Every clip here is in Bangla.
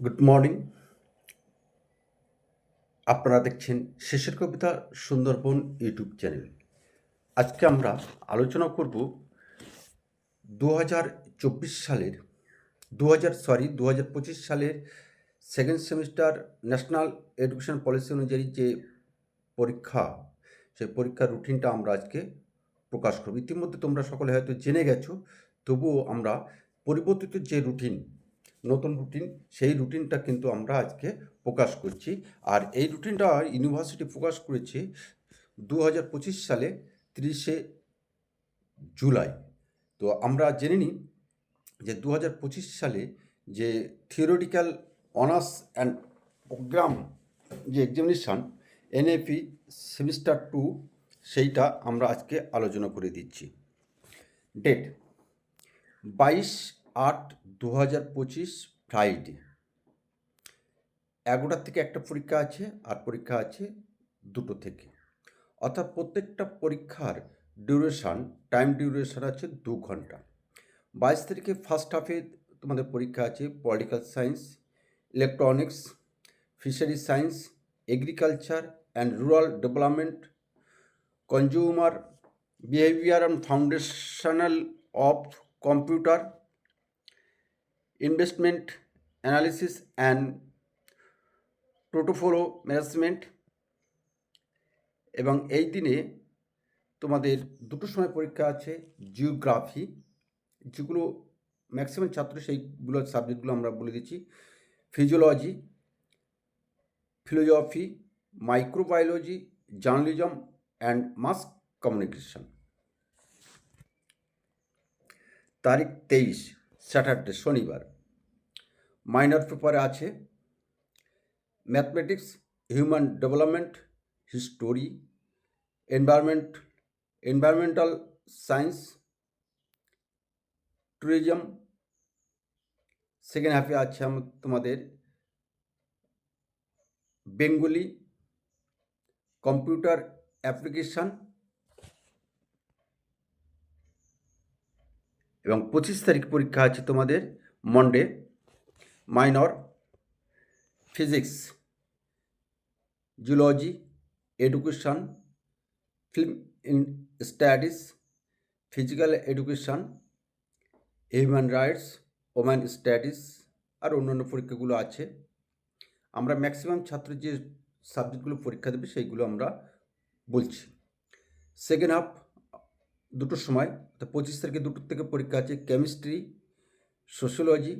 গুড মর্নিং আপনারা দেখছেন শেষের কবিতা সুন্দরবন ইউটিউব চ্যানেল। আজকে আমরা আলোচনা করব দু হাজার চব্বিশ সালের দু হাজার সরি দু হাজার পঁচিশ সালের second semester national education policy অনুযায়ী যে পরীক্ষা, সেই পরীক্ষার রুটিনটা আমরা আজকে প্রকাশ করব। ইতিমধ্যে তোমরা সকলে হয়তো জেনে গেছো, তবুও আমরা পরিবর্তিত যে রুটিন নতুন রুটিন সেই রুটিনটা কিন্তু আমরা আজকে প্রকাশ করছি। আর এই রুটিনটা ইউনিভার্সিটি প্রকাশ করেছে দু হাজার পঁচিশ সালে তিরিশে জুলাই। তো আমরা জেনে নিই যে দু হাজার পঁচিশ সালে যে থিওরিটিক্যাল অনার্স অ্যান্ড প্রোগ্রাম যে এক্সামিনেশান এনএপি সেমিস্টার টু সেইটা আমরা আজকে আলোচনা করে দিচ্ছি। ডেট বাইশ আট দু হাজার পঁচিশ ফ্রাইডে এগারোটার থেকে একটা পরীক্ষা আছে, আর পরীক্ষা আছে দুটো থেকে। অর্থাৎ প্রত্যেকটা পরীক্ষার ডিউরেশান টাইম ডিউরেশান আছে দু ঘণ্টা। বাইশ তারিখে ফার্স্ট হাফে তোমাদের পরীক্ষা আছে political science electronics fishery science agriculture and rural development consumer behaviour and foundational of computer investment analysis and portfolio management এবং এই দিনে তোমাদের দুটো সময় পরীক্ষা আছে জিওগ্রাফি যেগুলো ম্যাক্সিমাম ছাত্র সেইগুলো সাবজেক্টগুলো আমরা বলে দিচ্ছি physiology philosophy microbiology journalism and mass communication তারিখ তেইশ স্যাটারডে শনিবার। মাইনর পেপারে আছে। Mathematics, human development, history, environment, environmental science, tourism, second হাফে আছে তোমাদের বেঙ্গলি, কম্পিউটার অ্যাপ্লিকেশান এবং পঁচিশ তারিখ পরীক্ষা আছে তোমাদের Monday. Minor physics zoology education film studies physical education human rights woman studies আর অন্যান্য পরীক্ষাগুলো আছে। আমরা ম্যাক্সিমাম ছাত্র যে সাবজেক্টগুলো পরীক্ষা দেবে সেইগুলো আমরা বলছি। সেকেন্ড হাফ দুটোর সময়, অর্থাৎ পঁচিশ তারিখে দুটোর থেকে পরীক্ষা আছে। Chemistry sociology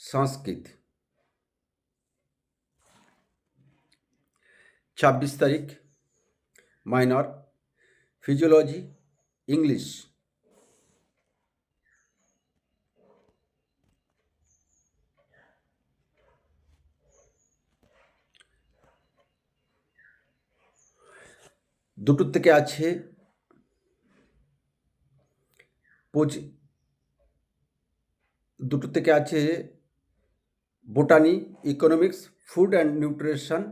Sanskrit. ছাব্বিশ তারিখ মাইনর ফিজিওলজি ইংলিশ। দুটোর থেকে আছে পঁচি দুটো থেকে আছে botany economics food and nutrition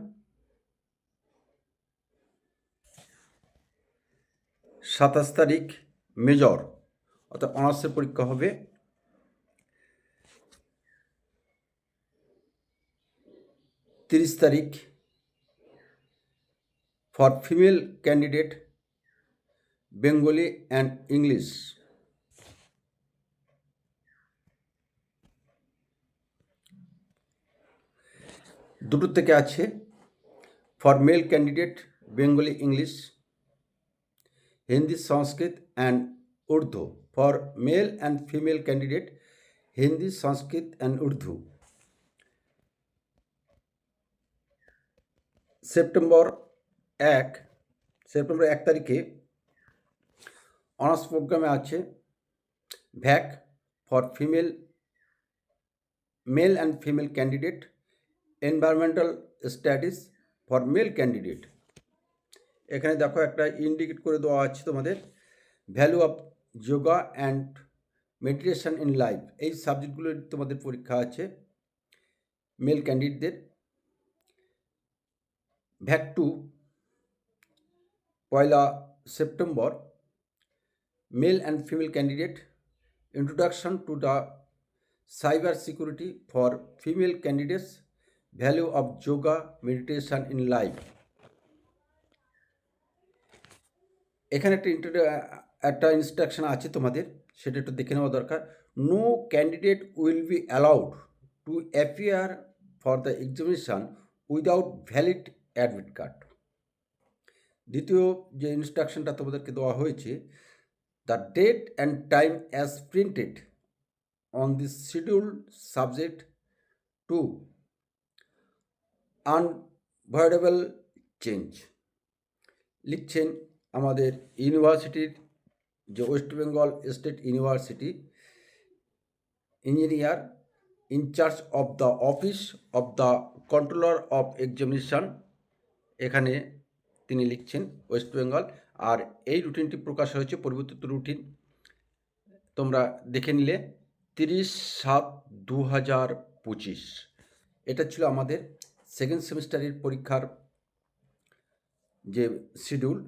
সাতাশ তারিখ, মেজর। অর্থাৎ অনার্সের পরীক্ষা হবে। তিরিশ তারিখ for female candidate Bengali and English দুটো থেকে আছে for male candidate Bengali English Hindi Sanskrit and Urdu for male and female candidate Hindi Sanskrit and Urdu September এক সেপ্টেম্বর এক তারিখে অনার্স প্রোগ্রামে আছে VAC for female male and female candidate environmental studies for male candidate এখানে দেখো একটা ইন্ডিকেট করে দেওয়া আছে তোমাদের value of yoga and meditation in life এই সাবজেক্টগুলোর তোমাদের পরীক্ষা আছে মেল ক্যান্ডিডেটদের VAC two Poila September male and female candidate introduction to the cyber security for female candidates value of yoga meditation in life এখানে একটা একটা ইনস্ট্রাকশন আছে তোমাদের, সেটা একটু দেখে নেওয়া দরকার। No candidate will be allowed to appear for the examination without valid admit card দ্বিতীয় যে ইনস্ট্রাকশনটা তোমাদেরকে দেওয়া হয়েছে the date and time as printed on this schedule subject to unavoidable change লিখছেন আমাদের ইউনিভার্সিটির যে West Bengal State University engineer in charge of the office of the controller of examination এখানে তিনি লিখছেন ওয়েস্ট বেঙ্গল। আর এই রুটিনটি প্রকাশ হয়েছে, পরিবর্তিত রুটিন তোমরা দেখে নিলে, তিরিশ সাত দু হাজার পঁচিশ। এটা ছিল আমাদের সেকেন্ড সেমিস্টারের পরীক্ষার যে শিডিউল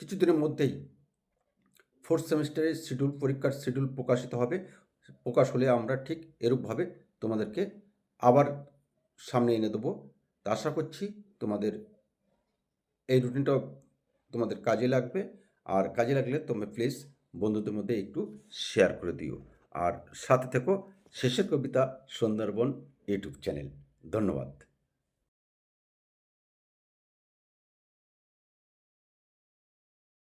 কিছুদিনের মধ্যেই ফোর্থ সেমিস্টারের শিডিউল পরীক্ষার শিডিউল প্রকাশিত হবে। প্রকাশ হলে আমরা ঠিক এরূপভাবে তোমাদেরকে আবার সামনে এনে দেবো। তা আশা করছি তোমাদের এই রুটিনটা তোমাদের কাজে লাগবে। আর কাজে লাগলে তোমরা প্লিজ বন্ধুদের মধ্যে একটু শেয়ার করে দিও। আর সাথে থেকো শেষের কবিতা সুন্দরবন ইউটিউব চ্যানেল। ধন্যবাদ।